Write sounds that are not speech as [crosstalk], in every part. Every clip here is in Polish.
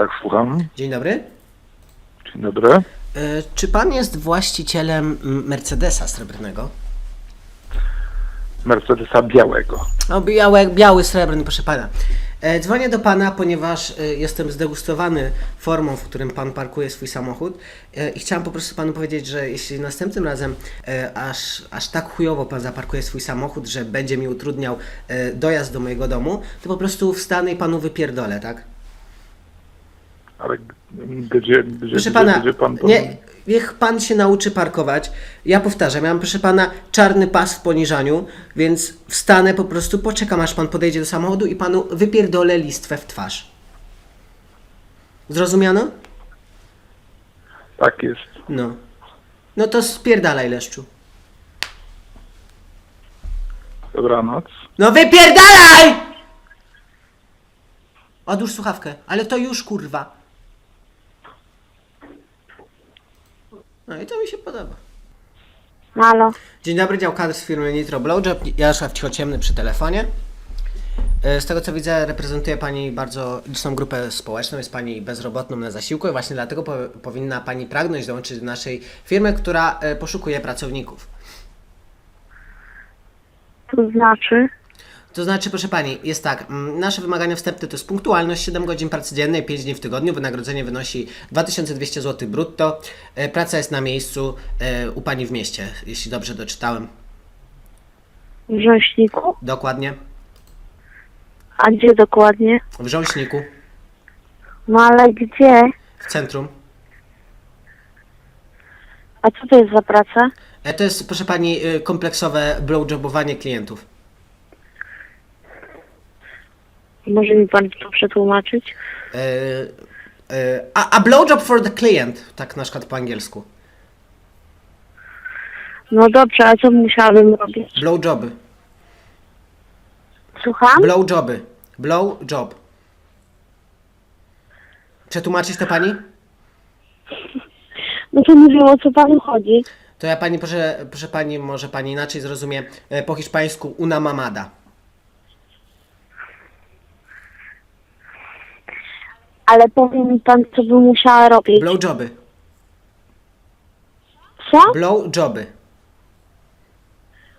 Tak, słucham. Dzień dobry. Dzień dobry. E, Czy pan jest właścicielem mm, Mercedesa srebrnego? Mercedesa białego. O, biały, biały srebrny, proszę pana. E, Dzwonię do pana, ponieważ e, jestem zdegustowany formą, w którym pan parkuje swój samochód e, i chciałem po prostu panu powiedzieć, że jeśli następnym razem e, aż, aż tak chujowo pan zaparkuje swój samochód, że będzie mi utrudniał e, dojazd do mojego domu, to po prostu wstanę i panu wypierdolę, tak? Ale gdzie, gdzie, Proszę gdzie, pana, gdzie pan to... nie, niech pan się nauczy parkować. Ja powtarzam, ja mam proszę pana czarny pas w poniżaniu, więc wstanę po prostu, poczekam aż pan podejdzie do samochodu i panu wypierdolę listwę w twarz. Zrozumiano? Tak jest. No. No to spierdalaj leszczu. Dobranoc. No wypierdalaj! Odłóż słuchawkę, ale to już kurwa. No i to mi się podoba. Halo, Dzień dobry, dział kadr z firmy Nitro Blowjob. Jarosław Cichociemny przy telefonie. E, Z tego co widzę, reprezentuje Pani bardzo liczną grupę społeczną, jest Pani bezrobotną na zasiłku i właśnie dlatego po, powinna Pani pragnąć dołączyć do naszej firmy, która e, poszukuje pracowników. to znaczy? To znaczy, proszę Pani, jest tak, mm, nasze wymagania wstępne to jest punktualność, 7 godzin pracy dziennej, 5 dni w tygodniu, wynagrodzenie wynosi 2200 zł brutto, E, praca jest na miejscu e, u Pani w mieście, jeśli dobrze doczytałem. W Rzeźniku? Dokładnie, A gdzie dokładnie? w Rząśniku, No ale gdzie? w centrum. A co to jest za praca? E, To jest, proszę pani, kompleksowe blowjobowanie klientów. Może mi pan to przetłumaczyć? E, e, A, a blowjob for the client, tak na przykład po angielsku. No dobrze, a co musiałabym robić? Blowjoby. Słucham? Blowjoby. Blowjob. Przetłumaczyć to pani? [laughs] No to nie wiem o co panu chodzi. To ja pani, proszę, proszę pani, może pani inaczej zrozumie e, po hiszpańsku una mamada. Ale powie mi pan, co bym musiała robić. Blowjoby. Co? Blowjoby.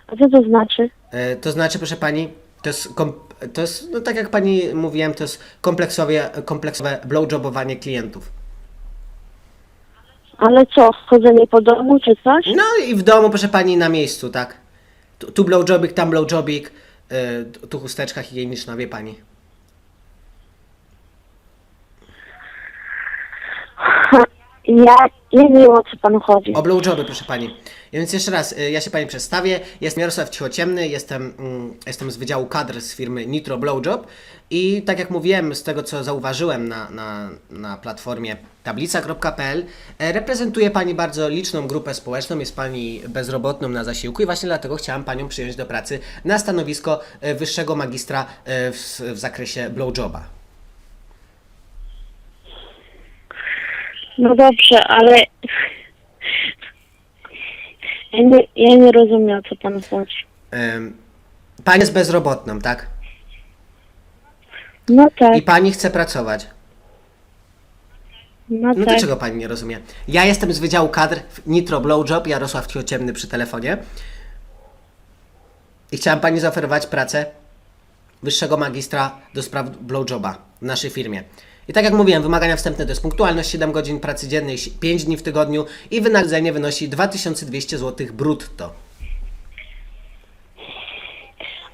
A co to znaczy? E, To znaczy, proszę pani, to jest, kom, to jest no tak jak pani mówiłem, to jest kompleksowe, kompleksowe blowjobowanie klientów. Ale co, chodzenie po domu czy coś? No i w domu, proszę pani, na miejscu, tak? Tu, tu blowjobik, tam blowjobik, e, tu- tu chusteczka higieniczna, wie pani. Ja, nie wiem o co panu chodzi. O blowjoby, proszę pani. Więc jeszcze raz, y, ja się pani przedstawię. Jestem Jarosław Cichociemny, jestem, mm, jestem z Wydziału Kadr z firmy Nitro Blowjob i tak jak mówiłem, z tego co zauważyłem na, na, na platformie tablica.pl, e, reprezentuje pani bardzo liczną grupę społeczną, jest pani bezrobotną na zasiłku i właśnie dlatego chciałam panią przyjąć do pracy na stanowisko e, wyższego magistra e, w, w zakresie blowjoba. No dobrze, ale... Ja nie, ja nie rozumiem o co panu chodzi. Em, Pani jest bezrobotną, tak? No tak, I pani chce pracować. no, No tak. dlaczego pani nie rozumie? Ja jestem z Wydziału Kadr w Nitro Blowjob, Jarosław Ciociemny przy telefonie. I chciałem pani zaoferować pracę wyższego magistra do spraw blowjoba w naszej firmie. I tak jak mówiłem, wymagania wstępne to jest punktualność 7 godzin pracy dziennej, 5 dni w tygodniu i wynagrodzenie wynosi 2200 zł brutto.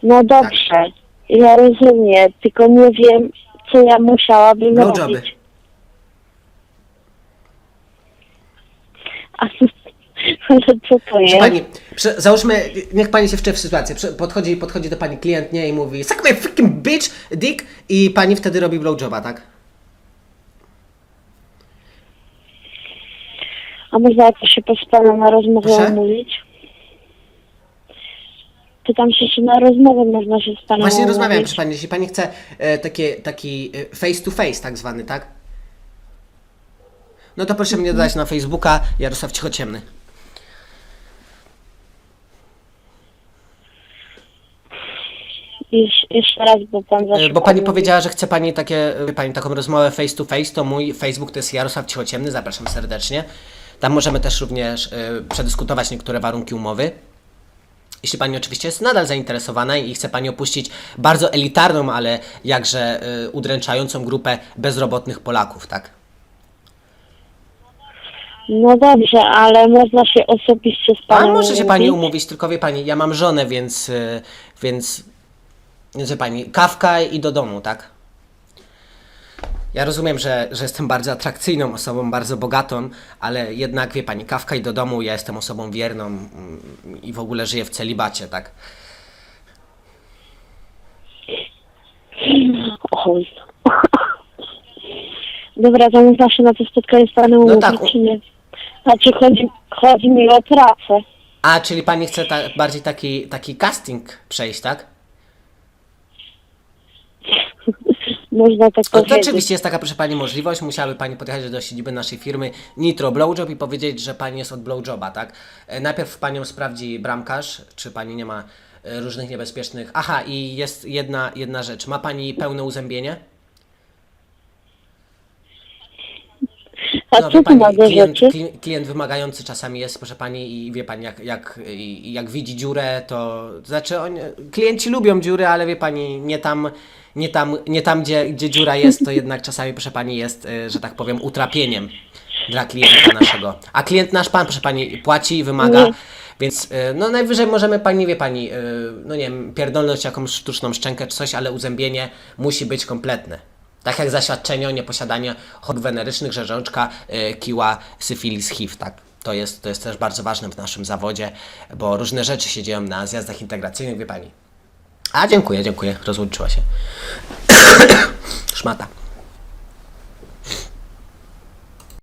No dobrze, ja rozumiem, tylko nie wiem, co ja musiałabym Blowjoby. robić. A, [laughs] ale co to jest? pani, załóżmy, niech pani się wczy w sytuację. Podchodzi, podchodzi do pani klient nie, i mówi Suck my freaking bitch, dick i pani wtedy robi blowjoba, tak? A można jakoś się z panem na rozmowę Proszę? umówić? Pytam się, czy na rozmowę można się z panem Właśnie umówić? rozmawiałem, proszę pani, jeśli pani chce e, takie, taki e, face to face tak zwany, tak? No to proszę mnie dodać na Facebooka Jarosław Cichociemny. Jeś, jeszcze raz, bo pan Y, zaczął. Bo pani powiedziała, że chce pani takie, wie pani, taką rozmowę face to face, to mój Facebook to jest Jarosław Cichociemny, zapraszam serdecznie. Tam możemy też również y, przedyskutować niektóre warunki umowy. Jeśli pani oczywiście jest nadal zainteresowana i chce pani opuścić bardzo elitarną, ale jakże y, udręczającą grupę bezrobotnych Polaków, tak? No dobrze, ale można się osobiście z A panem może się pani umówić? umówić, tylko wie pani, ja mam żonę, więc, y, więc, więc wie pani, kawka i do domu, tak? Ja rozumiem, że, że jestem bardzo atrakcyjną osobą, bardzo bogatą, ale jednak wie pani, kawka i do domu, ja jestem osobą wierną mm, i w ogóle żyję w celibacie, tak? Oj. Dobra, to można się na to spotkanie z panem umówić, tak, u- czy nie? Znaczy chodzi, chodzi mi o pracę. A, czyli pani chce ta, bardziej taki, taki casting przejść, tak? Można tak to powiedzieć. oczywiście jest taka, proszę Pani, możliwość. Musiałaby Pani podjechać do siedziby naszej firmy Nitro Blowjob i powiedzieć, że Pani jest od Blowjoba, tak? E, Najpierw Panią sprawdzi bramkarz, czy Pani nie ma e, różnych niebezpiecznych... Aha, i jest jedna, jedna rzecz. Ma Pani pełne uzębienie? No, klient, rzeczy? kli- klient wymagający czasami jest, proszę pani, i wie pani, jak, jak, jak widzi dziurę, to znaczy on, klienci lubią dziury, ale wie pani, nie tam, nie tam, nie tam gdzie, gdzie dziura jest, to jednak czasami, proszę pani, jest, y, że tak powiem, utrapieniem dla klienta naszego. A klient nasz pan, proszę pani, płaci i wymaga. Nie. Więc y, no najwyżej możemy pani, wie pani, y, no nie wiem, pierdolnąć jakąś sztuczną szczękę czy coś, ale uzębienie musi być kompletne. Tak jak zaświadczenie o nieposiadaniu chorób wenerycznych, rzeżączka, y, kiła, syfilis, HIV, tak. To jest, to jest też bardzo ważne w naszym zawodzie, bo różne rzeczy się dzieją na zjazdach integracyjnych, wie pani. A dziękuję, dziękuję, rozłączyła się. [coughs] Szmata.